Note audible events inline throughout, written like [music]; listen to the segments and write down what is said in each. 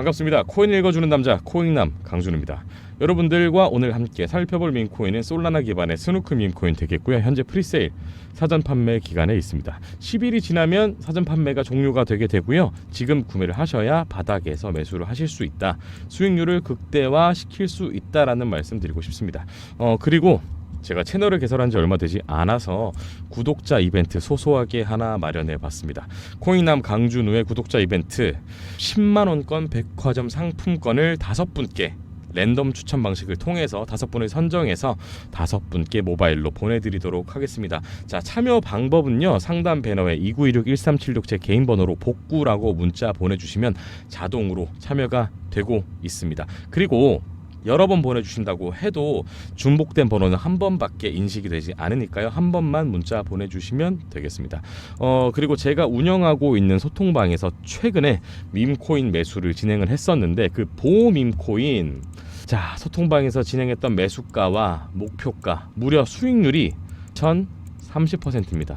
반갑습니다. 코인 읽어주는 남자 코인남 강준우입니다. 여러분들과 오늘 함께 살펴볼 밈코인은 솔라나 기반의 스누크 밈코인 되겠고요. 현재 프리세일 사전 판매 기간에 있습니다. 10일이 지나면 사전 판매가 종료가 되게 되고요. 지금 구매를 하셔야 바닥에서 매수를 하실 수 있다. 수익률을 극대화 시킬 수 있다라는 말씀 드리고 싶습니다. 어 그리고 제가 채널을 개설한 지 얼마 되지 않아서 구독자 이벤트 소소하게 하나 마련해 봤습니다. 코인남 강준우의 구독자 이벤트 10만 원권 백화점 상품권을 다섯 분께 랜덤 추천 방식을 통해서 다섯 분을 선정해서 다섯 분께 모바일로 보내드리도록 하겠습니다. 자 참여 방법은요 상단 배너에 2916-1376 제 개인 번호로 복구라고 문자 보내주시면 자동으로 참여가 되고 있습니다. 그리고 여러 번 보내주신다고 해도 중복된 번호는 한 번밖에 인식이 되지 않으니까요. 한 번만 문자 보내주시면 되겠습니다. 어 그리고 제가 운영하고 있는 소통방에서 최근에 밈코인 매수를 진행을 했었는데 그 보호 밈코인 자 소통방에서 진행했던 매수가와 목표가 무려 수익률이 1,030%입니다.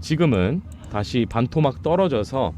지금은 다시 반토막 떨어져서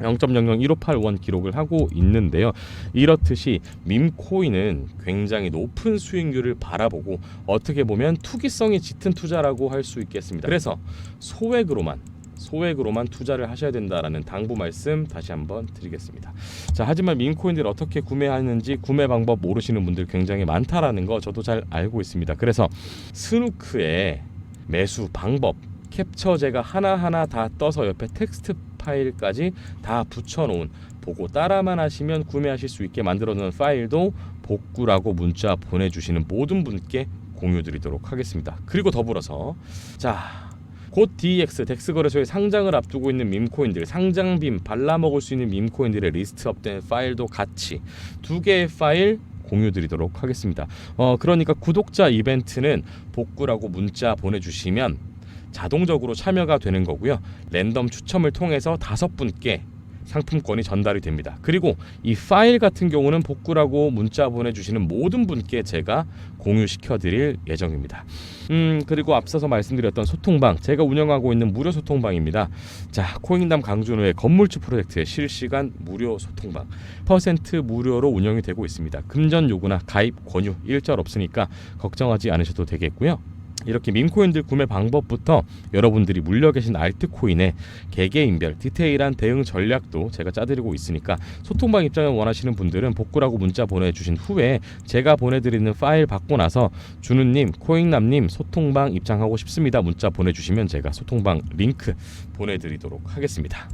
0.001581 기록을 하고 있는데요. 이렇듯이 밈코인은 굉장히 높은 수익률을 바라보고 어떻게 보면 투기성이 짙은 투자라고 할 수 있겠습니다. 그래서 소액으로만 소액으로만 투자를 하셔야 된다라는 당부 말씀 다시 한번 드리겠습니다. 자, 하지만 밈코인들 어떻게 구매하는지 구매 방법 모르시는 분들 굉장히 많다라는 거 저도 잘 알고 있습니다. 그래서 스누크의 매수 방법 캡처 제가 하나하나 다 떠서 옆에 텍스트 파일까지 다 붙여놓은 보고 따라만 하시면 구매하실 수 있게 만들어 놓은 파일도 복구라고 문자 보내주시는 모든 분께 공유드리도록 하겠습니다. 그리고 더불어서 자. 곧 DEX 덱스 거래소에 상장을 앞두고 있는 밈코인들 상장빔 발라먹을 수 있는 밈코인들의 리스트 업된 파일도 같이 두 개의 파일 공유드리도록 하겠습니다. 어 그러니까 구독자 이벤트는 복구라고 문자 보내주시면 자동적으로 참여가 되는 거고요. 랜덤 추첨을 통해서 다섯 분께 상품권이 전달이 됩니다. 그리고 이 파일 같은 경우는 복구라고 문자 보내주시는 모든 분께 제가 공유시켜 드릴 예정입니다. 음 그리고 앞서서 말씀드렸던 소통방 제가 운영하고 있는 무료 소통방입니다. 자 코인담 강준호의 건물주 프로젝트의 실시간 무료 소통방 퍼센트 무료로 운영이 되고 있습니다. 금전 요구나 가입 권유 일절 없으니까 걱정하지 않으셔도 되겠고요. 이렇게 밈코인들 구매 방법부터 여러분들이 물려 계신 알트코인의 개개인별 디테일한 대응 전략도 제가 짜드리고 있으니까 소통방 입장을 원하시는 분들은 복구라고 문자 보내주신 후에 제가 보내드리는 파일 받고 나서 준우님, 코인남님 소통방 입장하고 싶습니다 문자 보내주시면 제가 소통방 링크 보내드리도록 하겠습니다.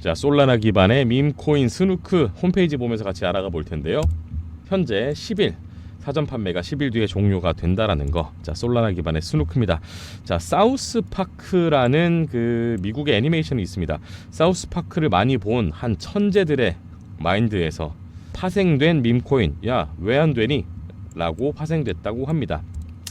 자 솔라나 기반의 밈코인 스누크 홈페이지 보면서 같이 알아가 볼 텐데요. 현재 10일 사전 판매가 10일 뒤에 종료가 된다라는 거. 자, 솔라나 기반의 스누크입니다. 자, 사우스 파크라는 그 미국의 애니메이션이 있습니다. 사우스 파크를 많이 본 한 천재들의 마인드에서 파생된 밈코인. 야, 왜 안 되니? 라고 파생됐다고 합니다.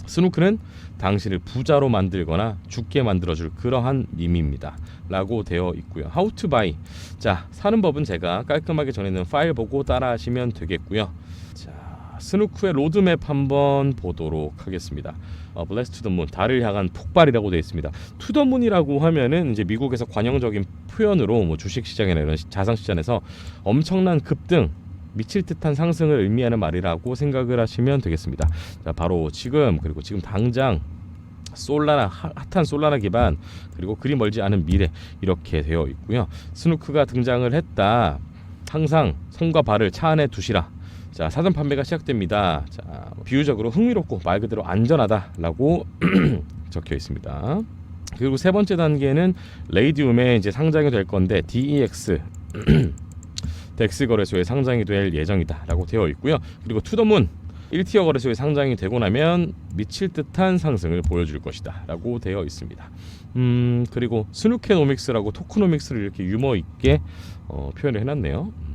스누크는 당신을 부자로 만들거나 죽게 만들어줄 그러한 밈입니다. 라고 되어 있고요. How to buy. 자, 사는 법은 제가 깔끔하게 전해놓은 파일 보고 따라 하시면 되겠고요. 자, 스누크의 로드맵 한번 보도록 하겠습니다. 어, 블레스 투더문 달을 향한 폭발이라고 되어 있습니다. 투더문이라고 하면은 이제 미국에서 관용적인 표현으로 뭐 주식 시장이나 이런 자산 시장에서 엄청난 급등 미칠 듯한 상승을 의미하는 말이라고 생각을 하시면 되겠습니다. 자, 바로 지금 그리고 지금 당장 솔라나 핫한 솔라나 기반 그리고 그리 멀지 않은 미래 이렇게 되어 있고요. 스누크가 등장을 했다. 항상 손과 발을 차 안에 두시라. 자 사전 판매가 시작됩니다. 자 비유적으로 흥미롭고 말 그대로 안전하다라고 [clears throat] 적혀 있습니다. 그리고 세 번째 단계는 레이디움에 이제 상장이 될 건데 DEX 덱스 [clears throat] 거래소에 상장이 될 예정이다라고 되어 있고요. 그리고 투더문 1티어 거래소에 상장이 되고 나면 미칠 듯한 상승을 보여줄 것이다 라고 되어 있습니다. 음 그리고 스누케노믹스라고 토크노믹스를 이렇게 유머 있게 어, 표현을 해놨네요.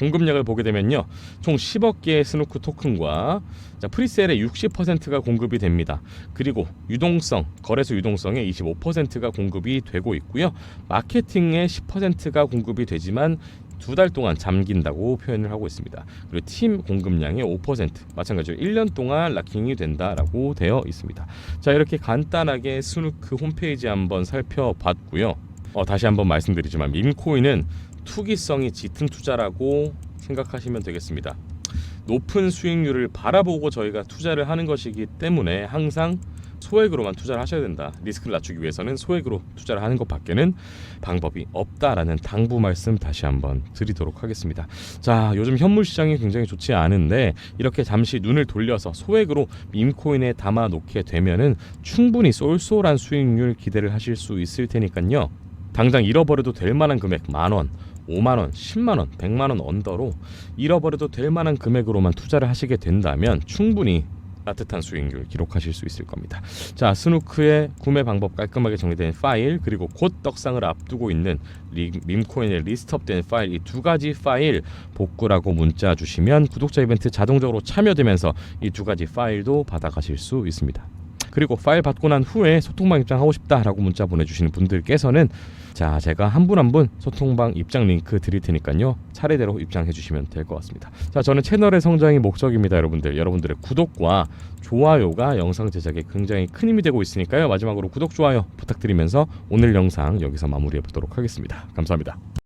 공급량을 보게 되면요 총 10억 개의 스누크 토큰과 자, 프리셀의 60%가 공급이 됩니다 그리고 유동성 거래소 유동성의 25%가 공급이 되고 있고요 마케팅의 10%가 공급이 되지만 두 달 동안 잠긴다고 표현을 하고 있습니다. 그리고 팀 공급량의 5% 마찬가지로 1년 동안 락킹이 된다라고 되어 있습니다. 자 이렇게 간단하게 스누크 홈페이지 한번 살펴봤고요. 어, 다시 한번 말씀드리지만 밈코인은 투기성이 짙은 투자라고 생각하시면 되겠습니다. 높은 수익률을 바라보고 저희가 투자를 하는 것이기 때문에 항상 소액으로만 투자를 하셔야 된다. 리스크를 낮추기 위해서는 소액으로 투자를 하는 것밖에는 방법이 없다라는 당부 말씀 다시 한번 드리도록 하겠습니다. 자, 요즘 현물 시장이 굉장히 좋지 않은데 이렇게 잠시 눈을 돌려서 소액으로 밈코인에 담아 놓게 되면은 충분히 쏠쏠한 수익률 기대를 하실 수 있을 테니까요. 당장 잃어버려도 될 만한 금액 만 원, 5만 원, 10만 원, 100만 원 언더로 잃어버려도 될 만한 금액으로만 투자를 하시게 된다면 충분히 따뜻한 수익률 기록하실 수 있을 겁니다. 자, 스누크의 구매 방법 깔끔하게 정리된 파일 그리고 곧 떡상을 앞두고 있는 리, 밈코인의 리스트업된 파일 이 두 가지 파일 복구라고 문자 주시면 구독자 이벤트 자동적으로 참여되면서 이 두 가지 파일도 받아가실 수 있습니다. 그리고 파일 받고 난 후에 소통방 입장하고 싶다라고 문자 보내주시는 분들께서는 자 제가 한분 한 분 소통방 입장 링크 드릴 테니까요. 차례대로 입장해 주시면 될 것 같습니다. 자 저는 채널의 성장이 목적입니다 여러분들. 여러분들의 구독과 좋아요가 영상 제작에 굉장히 큰 힘이 되고 있으니까요. 마지막으로 구독 좋아요 부탁드리면서 오늘 영상 여기서 마무리해 보도록 하겠습니다. 감사합니다